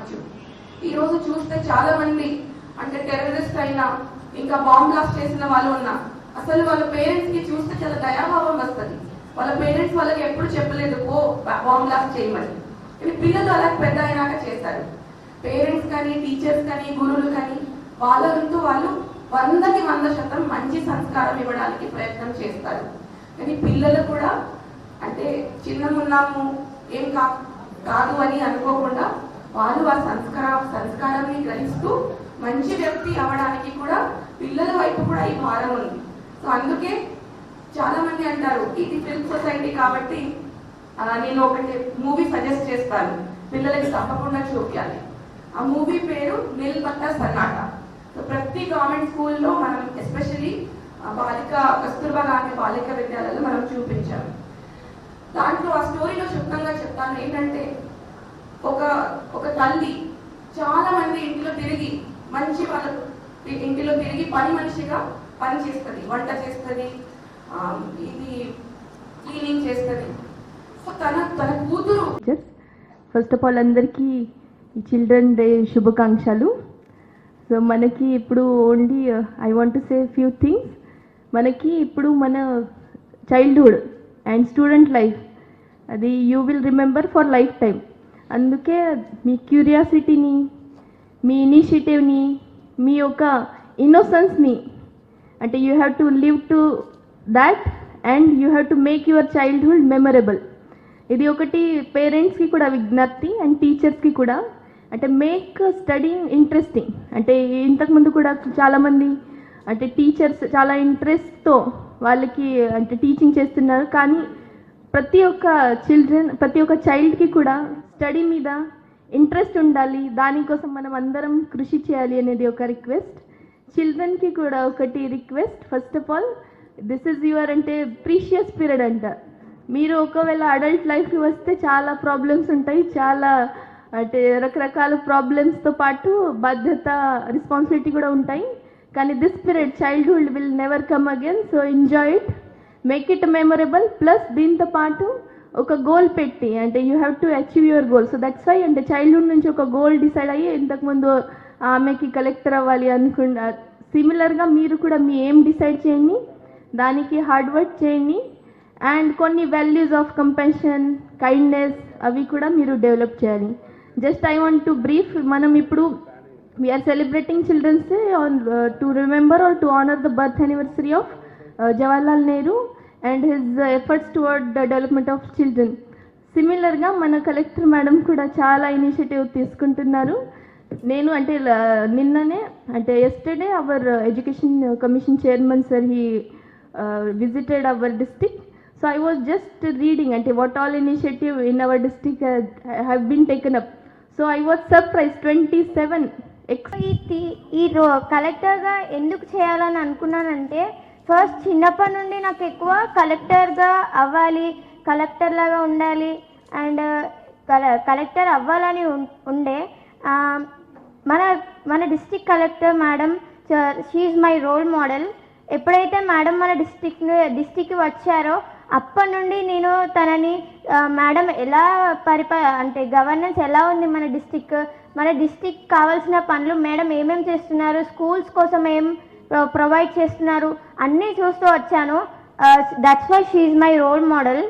కావచ్చు. ఈ రోజు చూస్తే చాలా మంది అంటే టెర్రరిస్ట్ అయినా ఇంకా బాంబ్ బ్లాస్ట్ చేసిన వాళ్ళు ఉన్నా అసలు వాళ్ళ పేరెంట్స్కి చూస్తే చాలా దయాభావం వస్తుంది. వాళ్ళ పేరెంట్స్ వాళ్ళకి ఎప్పుడు చెప్పలేదు ఓ బాంబ్ బ్లాస్ట్ చేయమని. కానీ పిల్లలు అలా పెద్ద అయినాక చేస్తారు. పేరెంట్స్ కానీ టీచర్స్ కానీ గురువులు కానీ వాళ్ళ వంతు వాళ్ళు వందకి వంద శాతం మంచి సంస్కారం ఇవ్వడానికి ప్రయత్నం చేస్తారు. కానీ పిల్లలు కూడా అంటే చిన్నగా ఉన్నాము ఏం కా కాదు అని అనుకోకుండా వాళ్ళు ఆ సంస్కార సంస్కారాన్ని గ్రహిస్తూ మంచి వ్యక్తి అవ్వడానికి కూడా పిల్లల వైపు కూడా ఈ భారం ఉంది. సో అందుకే చాలా మంది అంటారు ఇది ఫిల్మ్ సొసైటీ కాబట్టి నేను ఒకటి మూవీ సజెస్ట్ చేస్తాను. పిల్లలకి తప్పకుండా చూపించాలి ఆ మూవీ పేరు నిల్బట్ట సన్నాట. సో ప్రతి గవర్నమెంట్ స్కూల్లో మనం ఎస్పెషలీ బాలిక కస్తూర్బా గాంధీ బాలిక విద్యాలయంలో మనం చూపించాము. దాంట్లో ఆ స్టోరీలో క్షుప్తంగా చెప్తాను ఏంటంటే ఒక ఒక తల్లి చాలా మంది ఇంటిలో తిరిగి మంచి వాళ్ళ ఇంటిలో తిరిగి పని మనిషిగా పని చేస్తుంది వంట చేస్తుంది ఇది క్లీనింగ్ చేస్తుంది. సో తన తన కూతురు ఫస్ట్ ఆఫ్ ఆల్ అందరికీ ఈ చిల్డ్రన్ డే శుభాకాంక్షలు. సో మనకి ఇప్పుడు only I want to say few things మనకి ఇప్పుడు మన చైల్డ్హుడ్ అండ్ స్టూడెంట్ లైఫ్ అది you will remember for life time అందుకే మీ క్యూరియాసిటీని మీ ఇనిషియేటివ్ని మీ యొక్క ఇన్నోసెన్స్ని అంటే you have to live to that and you have to make your childhood memorable. ఇది ఒకటి పేరెంట్స్కి కూడా విజ్ఞప్తి అండ్ టీచర్స్కి కూడా. అంటే మేక్ స్టడీ ఇంట్రెస్టింగ్. అంటే ఇంతకుముందు కూడా చాలామంది అంటే టీచర్స్ చాలా ఇంట్రెస్ట్తో వాళ్ళకి అంటే టీచింగ్ చేస్తున్నారు. కానీ ప్రతి ఒక్క చిల్డ్రన్ ప్రతి ఒక్క చైల్డ్కి కూడా స్టడీ మీద ఇంట్రెస్ట్ ఉండాలి. దానికోసం మనం అందరం కృషి చేయాలి అనేది ఒక రిక్వెస్ట్ చిల్డ్రన్కి కూడా ఒకటి request first of all this is your అంటే ప్రీషియస్ పీరియడ్ అంట. మీరు ఒకవేళ అడల్ట్ లైఫ్కి వస్తే చాలా ప్రాబ్లమ్స్ ఉంటాయి. చాలా అంటే రకరకాల ప్రాబ్లమ్స్తో పాటు బాధ్యత రెస్పాన్సిబిలిటీ కూడా ఉంటాయి. కానీ this period childhood will never come again so enjoy it make it memorable plus దీంతో పాటు ఒక గోల్ పెట్టి అంటే you have to achieve your goal so that's why అంటే చైల్డ్హుడ్ నుంచి ఒక గోల్ డిసైడ్ అయ్యి ఇంతకుముందు ఆమెకి కలెక్టర్ అవ్వాలి అనుకున్న సిమిలర్గా మీరు కూడా మీ ఏం డిసైడ్ చేయండి దానికి హార్డ్ వర్క్ చేయండి అండ్ కొన్ని వాల్యూస్ ఆఫ్ కంపెన్షన్ కైండ్నెస్ అవి కూడా మీరు డెవలప్ చేయాలి. Just I want to brief మనం ఇప్పుడు we are celebrating children's on to remember or to honour the birth anniversary of Jawaharlal Nehru and his efforts toward the development of children సిమిలర్గా మన collector madam కూడా చాలా initiative తీసుకుంటున్నారు. నేను అంటే నిన్ననే అంటే yesterday our education commission chairman sir he visited our district so I was just reading అంటే what all initiative in our district have been taken up so I was surprise twenty seven X E E కలెక్టర్గా ఎందుకు చేయాలని అనుకున్నానంటే first చిన్నప్పటి నుండి నాకు ఎక్కువ కలెక్టర్గా అవ్వాలి కలెక్టర్ లాగా ఉండాలి అండ్ కలెక్టర్ అవ్వాలని ఉం- ఉండే మన మన district collector madam she my role model ఎప్పుడైతే మేడం మన డిస్టిక్ డిస్టిక్కి వచ్చారో అప్పటి నుండి నేను తనని మేడం ఎలా పరిప అంటే గవర్నెన్స్ ఎలా ఉంది మన డిస్టిక్ మన డిస్టిక్ కావాల్సిన పనులు మేడం ఏమేమి చేస్తున్నారు స్కూల్స్ కోసం ఏం ప్రొవైడ్ చేస్తున్నారు. అన్నీ చూస్తూ వచ్చాను. That's why she my role model